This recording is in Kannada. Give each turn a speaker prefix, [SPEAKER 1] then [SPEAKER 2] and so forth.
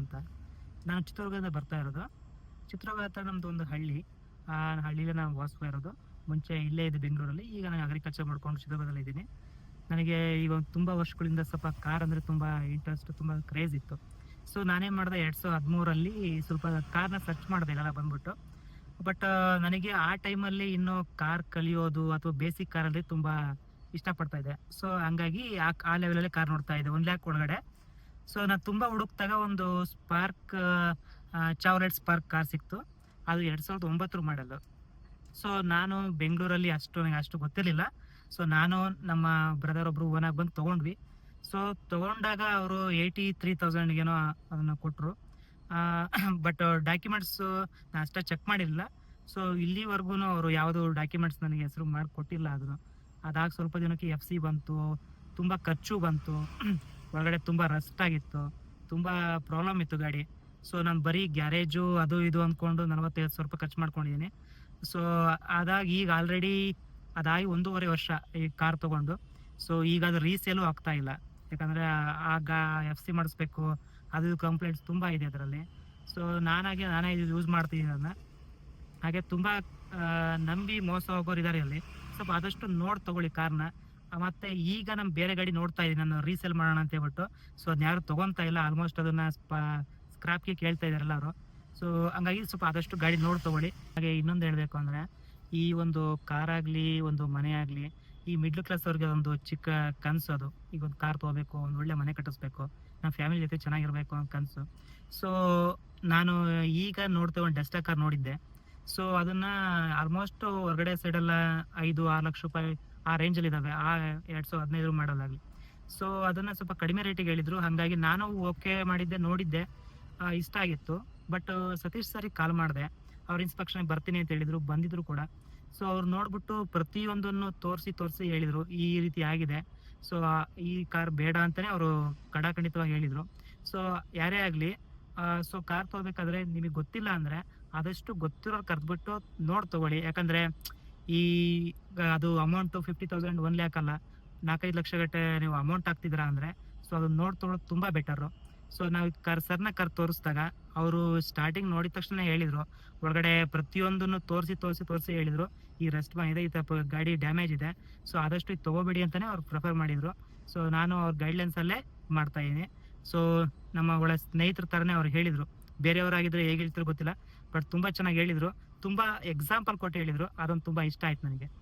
[SPEAKER 1] ಅಂತ. ನಾನು ಚಿತ್ರದುರ್ಗದಿಂದ ಬರ್ತಾ ಇರೋದು. ಚಿತ್ರದುರ್ಗ ಹತ್ರ ನಮ್ಮದು ಒಂದು ಹಳ್ಳಿ. ಆ ಹಳ್ಳಿಯಲ್ಲಿ ನಾನು ವಾಸಿಸ್ತಾ ಇರೋದು. ಮುಂಚೆ ಇಲ್ಲೇ ಇದೆ ಬೆಂಗಳೂರಲ್ಲಿ. ಈಗ ನಾನು ಅಗ್ರಿಕಲ್ಚರ್ ಮಾಡ್ಕೊಂಡು ಚಿತ್ರದುರ್ಗದಲ್ಲಿ ಇದ್ದೀನಿ. ನನಗೆ ಈಗ ತುಂಬ ವರ್ಷಗಳಿಂದ ಸ್ವಲ್ಪ ಕಾರ್ ಅಂದರೆ ತುಂಬ ಇಂಟ್ರೆಸ್ಟ್ ತುಂಬ ಕ್ರೇಜ್ ಇತ್ತು. ಸೊ ನಾನೇನು ಮಾಡಿದೆ ಎರಡು ಸಾವಿರದ ಹದಿಮೂರಲ್ಲಿ ಸ್ವಲ್ಪ ಕಾರ್ನ ಸರ್ಚ್ ಮಾಡಿದೆ ಎಲ್ಲ ಬಂದ್ಬಿಟ್ಟು. ಬಟ್ ನನಗೆ ಆ ಟೈಮಲ್ಲಿ ಇನ್ನೂ ಕಾರ್ ಕಲಿಯೋದು ಅಥವಾ ಬೇಸಿಕ್ ಕಾರಲ್ಲಿ ತುಂಬ ಇಷ್ಟಪಡ್ತಾ ಇದೆ ಸೊ ಹಂಗಾಗಿ ಆ ಲೆವೆಲಲ್ಲಿ ಕಾರ್ ನೋಡ್ತಾ ಇದ್ದೆ. ಒಂದು ಲ್ಯಾಕ್ ಒಳಗಡೆ. ಸೊ ನಾನು ತುಂಬ ಹುಡುಕ್ದಾಗ ಒಂದು ಸ್ಪಾರ್ಕ್ ಚಾವ್ಲೆಟ್ ಸ್ಪಾರ್ಕ್ ಕಾರ್ ಸಿಕ್ತು. ಅದು ಎರಡು ಸಾವಿರದ ಒಂಬತ್ತರ ಮಾಡಲು ಸೊ ನಾನು ಬೆಂಗಳೂರಲ್ಲಿ ಅಷ್ಟು ನನಗೆ ಅಷ್ಟು ಗೊತ್ತಿರಲಿಲ್ಲ. ಸೊ ನಾನು ನಮ್ಮ ಬ್ರದರ್ ಒಬ್ಬರು ಓನಾಗಿ ಬಂದು ತೊಗೊಂಡ್ವಿ. ಸೊ ತೊಗೊಂಡಾಗ ಅವರು ಏಯ್ಟಿ ತ್ರೀ ತೌಸಂಡ್ಗೇನೋ ಅದನ್ನು ಕೊಟ್ಟರು ಬಟ್ ಡಾಕ್ಯುಮೆಂಟ್ಸು ನಾನು ಅಷ್ಟೇ ಚೆಕ್ ಮಾಡಿರಲಿಲ್ಲ. ಸೊ ಇಲ್ಲಿವರೆಗೂ ಅವರು ಯಾವುದು ಡಾಕ್ಯುಮೆಂಟ್ಸ್ ನನಗೆ ಹೆಸರು ಮಾಡಿಕೊಟ್ಟಿಲ್ಲ ಅದನ್ನು. ಅದಾಗ ಸ್ವಲ್ಪ ದಿನಕ್ಕೆ ಎಫ್ ಸಿ ಬಂತು. ತುಂಬ ಖರ್ಚು ಬಂತು. ಒಳಗಡೆ ತುಂಬ ರಸ್ಟ್ ಆಗಿತ್ತು, ತುಂಬ ಪ್ರಾಬ್ಲಮ್ ಇತ್ತು ಗಾಡಿ. ಸೊ ನಾನು ಬರೀ ಗ್ಯಾರೇಜು ಅದು ಇದು ಅಂದ್ಕೊಂಡು ನಲವತ್ತೈದು ಸಾವಿರ ರೂಪಾಯಿ ಖರ್ಚು ಮಾಡ್ಕೊಂಡಿದ್ದೀನಿ ಸೊ ಅದಾಗಿ ಈಗ ಆಲ್ರೆಡಿ ಅದಾಗಿ ಒಂದೂವರೆ ವರ್ಷ ಈ ಕಾರ್ ತೊಗೊಂಡು. ಸೊ ಈಗ ಅದು ರೀಸೇಲು ಆಗ್ತಾ ಇಲ್ಲ. ಯಾಕಂದರೆ ಆಗ ಎಫ್ ಸಿ ಮಾಡಿಸ್ಬೇಕು, ಅದು ಕಂಪ್ಲೇಂಟ್ಸ್ ತುಂಬ ಇದೆ ಅದರಲ್ಲಿ. ಸೊ ನಾನಾಗೆ, ನಾನೇ ಇದು ಯೂಸ್ ಮಾಡ್ತಿದ್ದೀನಿ ಅದನ್ನ ಹಾಗೆ ತುಂಬ ನಂಬಿ ಮೋಸ ಹೋಗೋರು ಇದ್ದಾರೆ ಅಲ್ಲಿ. ಸ್ವಲ್ಪ ಆದಷ್ಟು ನೋಡಿ ತಗೊಳ್ಳಿ ಕಾರ್ನ ಮತ್ತೆ ಈಗ ನಾನು ಬೇರೆ ಗಾಡಿ ನೋಡ್ತಾ ಇದ್ದೀನಿ. ನಾನು ರೀಸೇಲ್ ಮಾಡೋಣ ಅಂತ ಹೇಳ್ಬಿಟ್ಟು. ಸೊ ಅದನ್ನ ಯಾರು ತೊಗೊತಾ ಇಲ್ಲ. ಆಲ್ಮೋಸ್ಟ್ ಅದನ್ನ ಸ್ಕ್ರಾಪ್ಗೆ ಕೇಳ್ತಾ ಇದ್ದಾರೆ ಅವರು. ಸೊ ಹಂಗಾಗಿ ಸ್ವಲ್ಪ ಆದಷ್ಟು ಗಾಡಿ ನೋಡಿ ತಗೊಳ್ಳಿ. ಹಾಗೆ ಇನ್ನೊಂದು ಹೇಳಬೇಕು ಅಂದರೆ, ಈ ಒಂದು ಕಾರ್ ಆಗಲಿ, ಒಂದು ಮನೆ ಆಗಲಿ, ಈ ಮಿಡ್ಲ್ ಕ್ಲಾಸ್ ಅವ್ರಿಗೆ ಒಂದು ಚಿಕ್ಕ ಕನಸು ಅದು. ಈಗ ಒಂದು ಕಾರ್ ತೊಗೋಬೇಕು, ಒಂದು ಒಳ್ಳೆ ಮನೆ ಕಟ್ಟಿಸ್ಬೇಕು. ನಮ್ಮ ಫ್ಯಾಮಿಲಿ ಜೊತೆ ಚೆನ್ನಾಗಿರ್ಬೇಕು ಅನ್ನೋ ಕನಸು. ಸೊ ನಾನು ಈಗ ನೋಡ್ತೇವೆ ಒಂದು ಡಸ್ಟಾ ಕಾರ್ ನೋಡಿದ್ದೆ. ಸೊ ಅದನ್ನ ಆಲ್ಮೋಸ್ಟ್ ಹೊರಗಡೆ ಸೈಡೆಲ್ಲ ಐದು, ಆರು ಲಕ್ಷ ರೂಪಾಯಿ ಆ ರೇಂಜಲ್ಲಿ ಇದ್ದಾವೆ ಆ ಎರಡು ಸಾವಿರದ ಹದಿನೈದು ಆಗಲಿ ಸೊ ಅದನ್ನ ಸ್ವಲ್ಪ ಕಡಿಮೆ ರೇಟಿಗೆ ಹೇಳಿದ್ರು. ಹಾಗಾಗಿ ನಾನು ಓಕೆ ಮಾಡಿದ್ದೆ, ನೋಡಿದ್ದೆ. ಇಷ್ಟ ಆಗಿತ್ತು. ಬಟ್ ಸತೀಶ್ ಸರಿ ಕಾಲ್ ಮಾಡಿದೆ. ಅವ್ರ ಇನ್ಸ್ಪೆಕ್ಷನ್ ಬರ್ತೀನಿ ಅಂತ ಹೇಳಿದ್ರು. ಬಂದಿದ್ರು ಕೂಡ. ಸೊ ಅವ್ರು ನೋಡ್ಬಿಟ್ಟು ಪ್ರತಿಯೊಂದನ್ನು ತೋರಿಸಿ ತೋರಿಸಿ ಹೇಳಿದ್ರು. ಈ ರೀತಿ ಆಗಿದೆ. ಸೊ ಈ ಕಾರ್ ಬೇಡ ಅಂತಾನೆ ಅವರು ಕಡಾಖಂಡಿತವಾಗಿ ಹೇಳಿದ್ರು. ಸೊ ಯಾರೇ ಆಗಲಿ ಸೊ ಕಾರ್ ತಗೋಬೇಕಾದ್ರೆ ನಿಮಗೆ ಗೊತ್ತಿಲ್ಲ ಅಂದ್ರೆ ಆದಷ್ಟು ಗೊತ್ತಿರೋರು ಕರೆದ್ಬಿಟ್ಟು ನೋಡಿ ತಗೊಳ್ಳಿ. ಯಾಕಂದ್ರೆ ಈ ಅದು amount fifty thousand one lakh ಅಲ್ಲ, ನಾಲ್ಕೈದು ಲಕ್ಷ ಗಟ್ಟೆ ನೀವು ಅಮೌಂಟ್ ಹಾಕ್ತಿದ್ದೀರಾ ಅಂದ್ರೆ ಸೊ ಅದನ್ನ ನೋಡಿ ತೊಗೊಳೋದು ತುಂಬಾ ಬೆಟರು ಸೊ ನಾವು ಕರ್, ಸರ್ನ ಕರ್ ತೋರಿಸಿದಾಗ, ಅವರು ಸ್ಟಾರ್ಟಿಂಗ್ ನೋಡಿದ ತಕ್ಷಣ ಹೇಳಿದ್ರು, ಒಳಗಡೆ ಪ್ರತಿಯೊಂದನ್ನು ತೋರಿಸಿ ತೋರಿಸಿ ತೋರಿಸಿ ಹೇಳಿದ್ರು, ಈ ರೆಸ್ಟ್ ಬಂದಿದೆ, ಈ ತಪ್ಪ ಗಾಡಿ ಡ್ಯಾಮೇಜ್ ಇದೆ ಸೊ ಆದಷ್ಟು ಇದು ತಗೋಬೇಡಿ ಅಂತಾನೆ ಅವ್ರು ಪ್ರಿಫರ್ ಮಾಡಿದ್ರು. ಸೊ ನಾನು ಅವ್ರ ಗೈಡ್ಲೈನ್ಸಲ್ಲೇ ಅಲ್ಲೇ ಮಾಡ್ತಾ ಇದ್ದೀನಿ. ಸೊ ನಮ್ಮ ಒಳ್ಳೆ ಸ್ನೇಹಿತರ ಥರನೇ ಅವ್ರು ಹೇಳಿದರು. ಬೇರೆಯವರಾಗಿದ್ರೆ ಹೇಗೆ ಹೇಳ್ತಿರೋ ಗೊತ್ತಿಲ್ಲ ಬಟ್ ತುಂಬಾ ಚೆನ್ನಾಗಿ ಹೇಳಿದ್ರು. ತುಂಬಾ ಎಕ್ಸಾಂಪಲ್ ಕೊಟ್ಟು ಹೇಳಿದ್ರು. ಅದೊಂದು ತುಂಬಾ ಇಷ್ಟ ಆಯ್ತು ನನಗೆ.